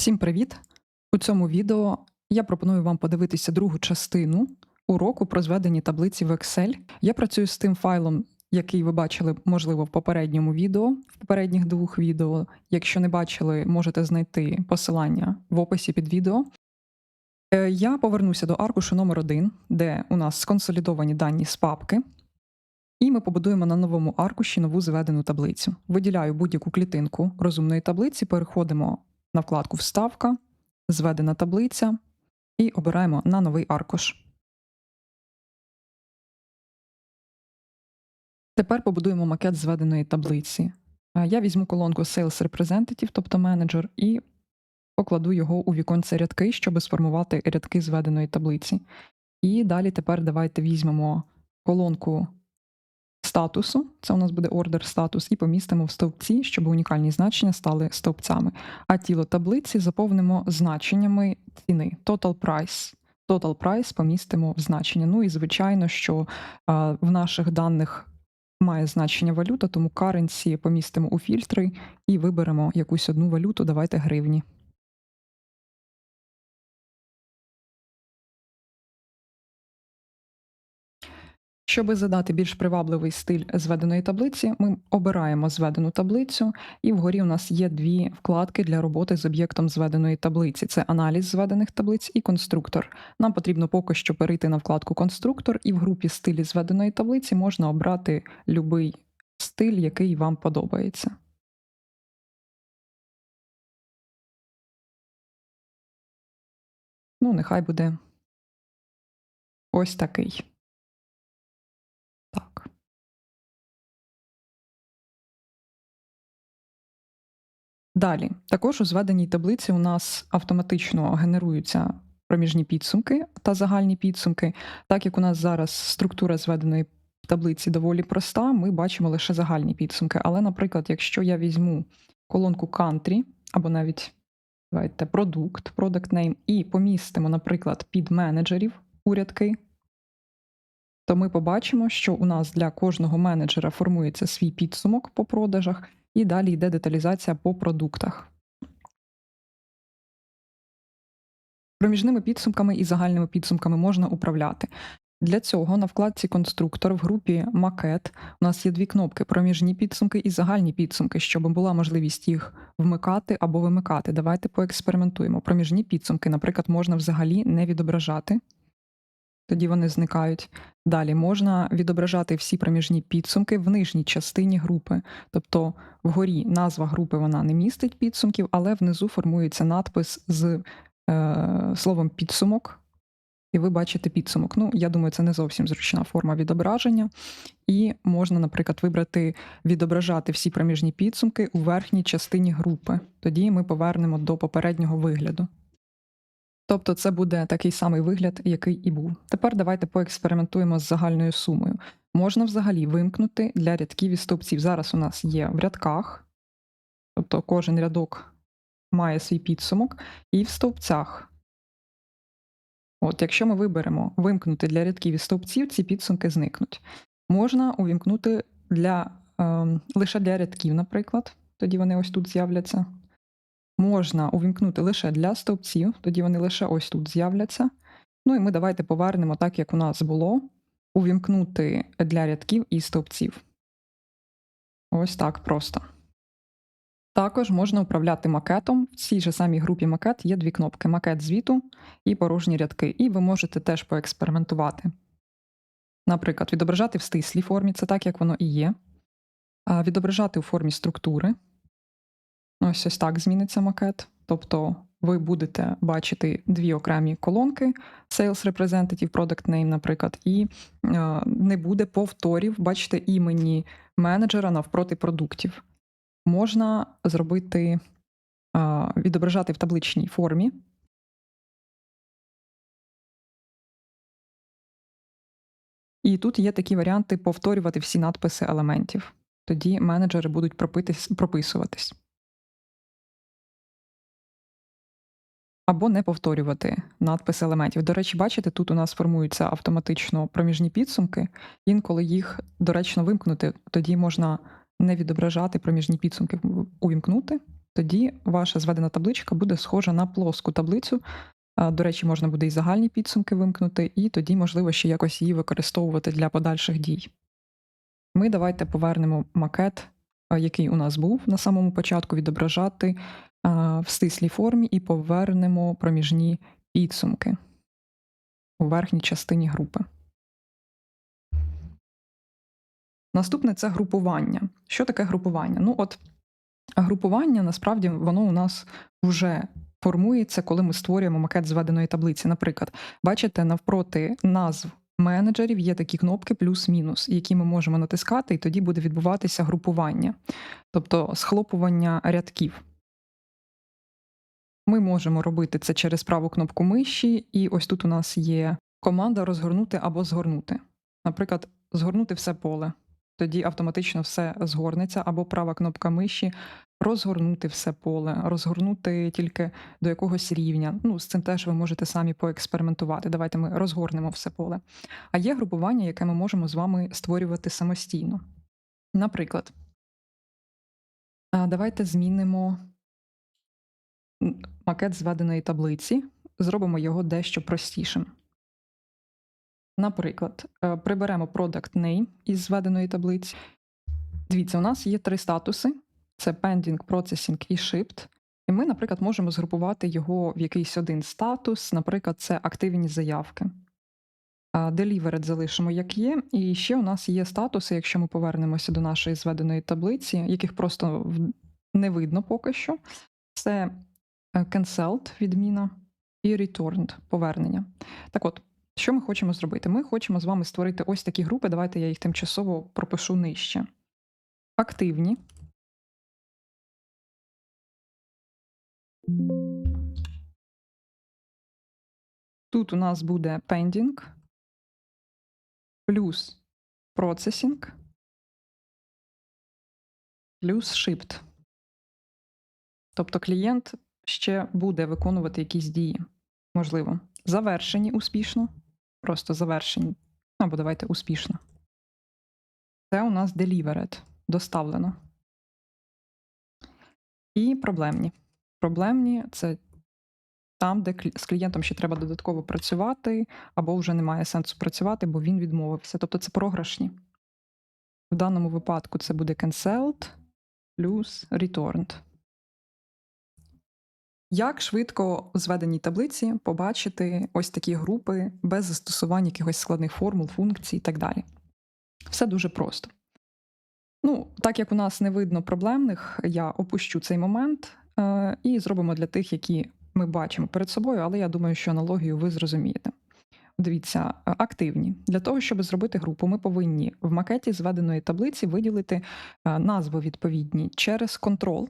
Всім привіт! У цьому відео я пропоную вам подивитися другу частину уроку про зведені таблиці в Excel. Я працюю з тим файлом, який ви бачили, можливо, в попередньому відео, в попередніх двох відео. Якщо не бачили, можете знайти посилання в описі під відео. Е, Я повернуся до аркушу номер 1 де у нас сконсолідовані дані з папки. І ми побудуємо на новому аркуші нову зведену таблицю. Виділяю будь-яку клітинку розумної таблиці, переходимо на вкладку Вставка, зведена таблиця і обираємо на новий аркуш. Тепер побудуємо макет зведеної таблиці. Е, Я візьму колонку Sales Representative, тобто менеджер, і покладу його у віконце рядки, щоб сформувати рядки зведеної таблиці. І далі тепер давайте візьмемо колонку статусу, це у нас буде ордер статус, і помістимо в стовпці, щоб унікальні значення стали стовпцями. А тіло таблиці заповнимо значеннями ціни Total Price. Total Price помістимо в значення. Ну і звичайно, що а, в наших даних має значення валюта, тому currency помістимо у фільтри і виберемо якусь одну валюту. Давайте гривні. Щоб задати більш привабливий стиль зведеної таблиці, ми обираємо зведену таблицю, і вгорі у нас є дві вкладки для роботи з об'єктом зведеної таблиці: це аналіз зведених таблиць і конструктор. Нам потрібно поки що перейти на вкладку конструктор, і в групі стилі зведеної таблиці можна обрати будь-який стиль, який вам подобається. Ну, нехай буде ось такий. Далі, також у зведеній таблиці у нас автоматично генеруються проміжні підсумки та загальні підсумки. Так як у нас зараз структура зведеної таблиці доволі проста, ми бачимо лише загальні підсумки. Але, наприклад, якщо я візьму колонку country або навіть давайте, продукт, product name, і помістимо, наприклад, під менеджерів у рядки, то ми побачимо, що у нас для кожного менеджера формується свій підсумок по продажах, і далі йде деталізація по продуктах. Проміжними підсумками і загальними підсумками можна управляти. Для цього на вкладці Конструктор в групі Макет у нас є дві кнопки: проміжні підсумки і загальні підсумки, щоб була можливість їх вмикати або вимикати. Давайте поекспериментуємо. Проміжні підсумки, наприклад, можна взагалі не відображати тоді вони зникають. Далі можна відображати всі проміжні підсумки в нижній частині групи. Тобто вгорі назва групи вона не містить підсумків, але внизу формується надпис з е, словом підсумок. І ви бачите підсумок. Ну, я думаю, це не зовсім зручна форма відображення. І можна, наприклад, вибрати відображати всі проміжні підсумки у верхній частині групи. Тоді ми повернемо до попереднього вигляду. Тобто це буде такий самий вигляд, який і був. Тепер давайте поекспериментуємо з загальною сумою. Можна взагалі вимкнути для рядків і стовпців. Зараз у нас є в рядках, тобто кожен рядок має свій підсумок, і в стовпцях. От, Якщо ми виберемо вимкнути для рядків і стовпців, ці підсумки зникнуть. Можна увімкнути для, е, лише для рядків, наприклад, тоді вони ось тут з'являться можна увімкнути лише для стовпців, тоді вони лише ось тут з'являться. Ну і ми давайте повернемо так, як у нас було, увімкнути для рядків і стовпців. Ось так просто. Також можна управляти макетом. В цій же самій групі макет є дві кнопки: макет звіту і порожні рядки. І ви можете теж поекспериментувати. Наприклад, відображати в стислій формі, це так, як воно і є. Відображати у формі структури. Ось ось так зміниться макет. Тобто ви будете бачити дві окремі колонки Sales Representative, Product Name, наприклад, і е, не буде повторів, бачите, імені менеджера навпроти продуктів. Можна зробити, е, відображати в табличній формі. І тут є такі варіанти повторювати всі надписи елементів. Тоді менеджери будуть прописуватись. Або не повторювати надпис елементів. До речі, бачите, тут у нас формуються автоматично проміжні підсумки. Інколи їх доречно вимкнути, тоді можна не відображати проміжні підсумки, увімкнути Тоді ваша зведена табличка буде схожа на плоску таблицю. До речі, можна буде і загальні підсумки вимкнути, і тоді, можливо, ще якось її використовувати для подальших дій. Ми давайте повернемо макет, який у нас був на самому початку, відображати в стислій формі і повернемо проміжні підсумки у верхній частині групи. Наступне це групування. Що таке групування? Ну, от групування насправді воно у нас вже формується, коли ми створюємо макет зведеної таблиці. Наприклад, бачите, навпроти назв менеджерів є такі кнопки плюс-мінус, які ми можемо натискати, і тоді буде відбуватися групування, тобто схлопування рядків. Ми можемо робити це через праву кнопку миші, і ось тут у нас є команда розгорнути або згорнути. Наприклад, згорнути все поле. Тоді автоматично все згорнеться, або права кнопка миші розгорнути все поле, розгорнути тільки до якогось рівня. Ну, з цим теж ви можете самі поекспериментувати. Давайте ми розгорнемо все поле. А є групування, яке ми можемо з вами створювати самостійно. Наприклад, давайте змінимо макет зведеної таблиці, зробимо його дещо простішим. Наприклад, е, приберемо product name із зведеної таблиці. Дивіться, у нас є три статуси: це pending, processing і shipped. І ми, наприклад, можемо згрупувати його в якийсь один статус, наприклад, це активні заявки. А Delivered залишимо як є. І ще у нас є статуси, якщо ми повернемося до нашої зведеної таблиці, яких просто не видно поки що. Це е, cancelled відміна і returned повернення. Так от, що ми хочемо зробити? Ми хочемо з вами створити ось такі групи. Давайте я їх тимчасово пропишу нижче. Активні. Тут у нас буде pending плюс processing плюс shipped. Тобто клієнт ще буде виконувати якісь дії. Можливо, завершені успішно, просто завершені. Або давайте успішно. Це у нас delivered, доставлено. І проблемні. Проблемні це там, де з клієнтом ще треба додатково працювати, або вже немає сенсу працювати, бо він відмовився. Тобто це програшні. В даному випадку це буде cancelled плюс returned. Як швидко у зведеній таблиці побачити ось такі групи без застосування якихось складних формул, функцій і так далі? Все дуже просто. Ну, так як у нас не видно проблемних, я опущу цей момент е, і зробимо для тих, які ми бачимо перед собою, але я думаю, що аналогію ви зрозумієте. Дивіться, е, активні. Для того, щоб зробити групу, ми повинні в макеті зведеної таблиці виділити е, назви відповідні через контрол.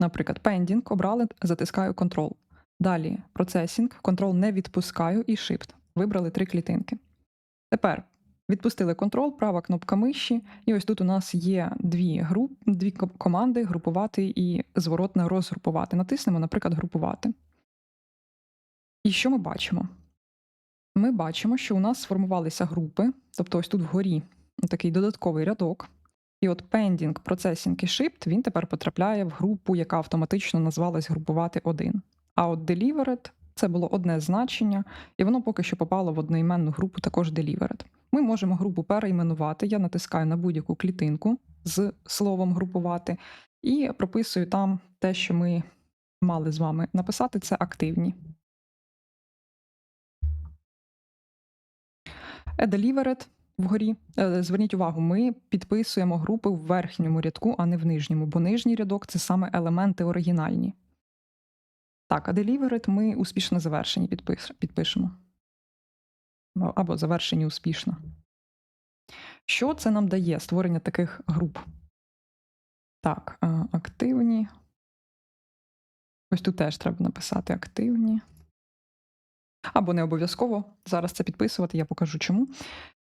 Наприклад, pending обрали, затискаю Ctrl. Далі процесінг, Ctrl не відпускаю і Shift. Вибрали три клітинки. Тепер відпустили Ctrl, права кнопка миші, і ось тут у нас є дві груп, дві команди групувати і зворотне розгрупувати. Натиснемо, наприклад, групувати. І що ми бачимо? Ми бачимо, що у нас сформувалися групи, тобто ось тут вгорі такий додатковий рядок. І от pending, processing і shipped, він тепер потрапляє в групу, яка автоматично назвалась групувати один. А от delivered – це було одне значення, і воно поки що попало в одноіменну групу також delivered. Ми можемо групу перейменувати. Я натискаю на будь-яку клітинку з словом групувати і прописую там те, що ми мали з вами написати, це активні. Е, Delivered вгорі. Е, Зверніть увагу, ми підписуємо групи в верхньому рядку, а не в нижньому, бо нижній рядок це саме елементи оригінальні. Так, а Delivered ми успішно завершені підпишемо. Або- Або завершені успішно. Що це нам дає створення таких груп? Так, е, активні. Ось тут теж треба написати активні. Або не обов'язково зараз це підписувати, я покажу чому.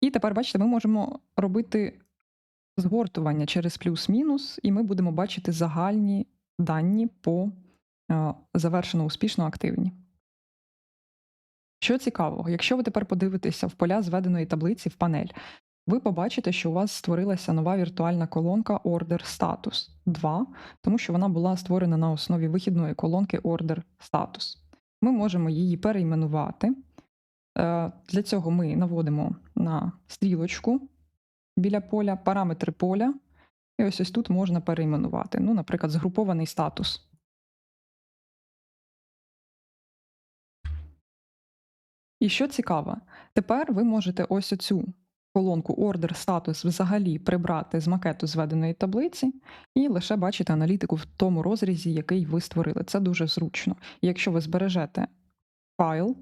І тепер, бачите, ми можемо робити згортування через плюс-мінус, і ми будемо бачити загальні дані по е, завершено успішно активні. Що цікавого, якщо ви тепер подивитеся в поля зведеної таблиці в панель, ви побачите, що у вас створилася нова віртуальна колонка Order Status 2, тому що вона була створена на основі вихідної колонки Order Status. Ми можемо її перейменувати. Е, Для цього ми наводимо на стрілочку біля поля, параметри поля, і ось ось тут можна перейменувати. Ну, наприклад, згрупований статус. І що цікаво, тепер ви можете ось оцю колонку Order Status взагалі прибрати з макету зведеної таблиці і лише бачити аналітику в тому розрізі, який ви створили. Це дуже зручно. Якщо ви збережете файл,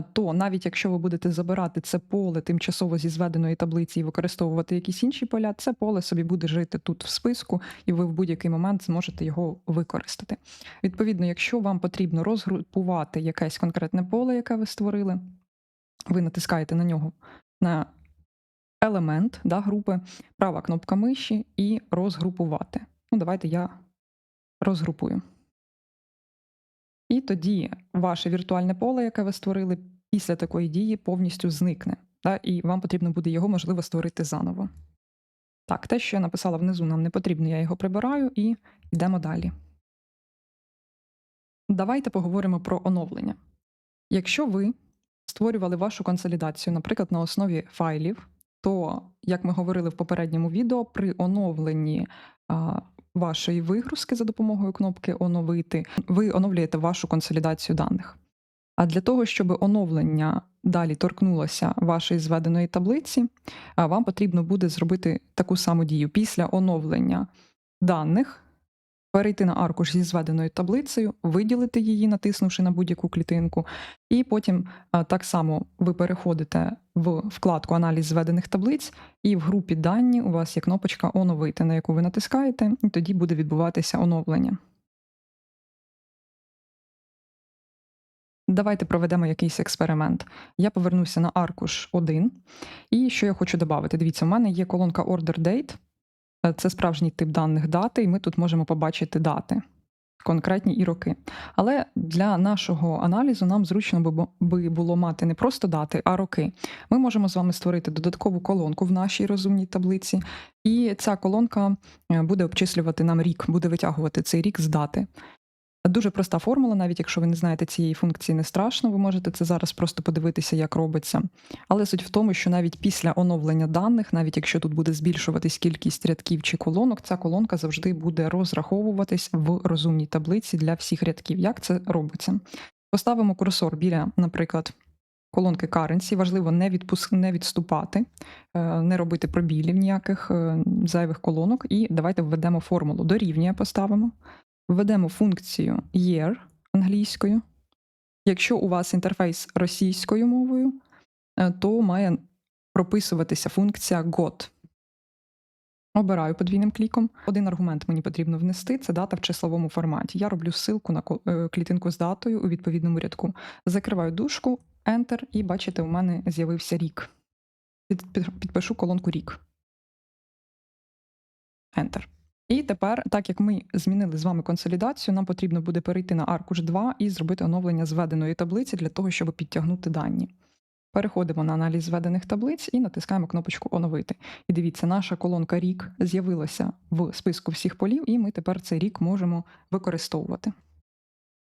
то навіть якщо ви будете забирати це поле тимчасово зі зведеної таблиці і використовувати якісь інші поля, це поле собі буде жити тут в списку, і ви в будь-який момент зможете його використати. Відповідно, якщо вам потрібно розгрупувати якесь конкретне поле, яке ви створили, ви натискаєте на нього на елемент да, групи, права кнопка миші і розгрупувати. Ну, давайте я розгрупую. І тоді ваше віртуальне поле, яке ви створили, після такої дії повністю зникне. Да, і вам потрібно буде його, можливо, створити заново. Так, те, що я написала внизу, нам не потрібно, я його прибираю і йдемо далі. Давайте поговоримо про оновлення. Якщо ви створювали вашу консолідацію, наприклад, на основі файлів, то, як ми говорили в попередньому відео, при оновленні а, вашої вигрузки за допомогою кнопки Оновити, ви оновлюєте вашу консолідацію даних. А для того, щоб оновлення далі торкнулося вашої зведеної таблиці, вам потрібно буде зробити таку саму дію. Після оновлення даних перейти на аркуш зі зведеною таблицею, виділити її, натиснувши на будь-яку клітинку, і потім так само ви переходите в вкладку Аналіз зведених таблиць, і в групі дані у вас є кнопочка Оновити, на яку ви натискаєте, і тоді буде відбуватися оновлення. Давайте проведемо якийсь експеримент. Я повернуся на аркуш 1. І що я хочу додати? Дивіться, у мене є колонка Order Date. Е, Це справжній тип даних дати, і ми тут можемо побачити дати, конкретні і роки. Але для нашого аналізу нам зручно би було мати не просто дати, а роки. Ми можемо з вами створити додаткову колонку в нашій розумній таблиці, і ця колонка е, буде обчислювати нам рік, буде витягувати цей рік з дати. Дуже проста формула, навіть якщо ви не знаєте цієї функції, не страшно, ви можете це зараз просто подивитися, як робиться. Але суть в тому, що навіть після оновлення даних, навіть якщо тут буде збільшуватись кількість рядків чи колонок, ця колонка завжди буде розраховуватись в розумній таблиці для всіх рядків. Як це робиться? Поставимо курсор біля, наприклад, колонки currency. Важливо не, відпуск... не відступати, е, не робити пробілів ніяких е, зайвих колонок. І давайте введемо формулу. Дорівнює поставимо. Введемо функцію year англійською. Якщо у вас інтерфейс російською мовою, е, то має прописуватися функція got. Обираю подвійним кліком. Один аргумент мені потрібно внести це дата в числовому форматі. Я роблю ссылку на е, клітинку з датою у відповідному рядку. Закриваю дужку, Enter, і бачите, у мене з'явився рік. Під- під- Підпишу колонку рік. Enter. І тепер, так як ми змінили з вами консолідацію, нам потрібно буде перейти на аркуш 2 і зробити оновлення зведеної таблиці для того, щоб підтягнути дані. Переходимо на аналіз зведених таблиць і натискаємо кнопочку Оновити. І дивіться, наша колонка рік з'явилася в списку всіх полів, і ми тепер цей рік можемо використовувати.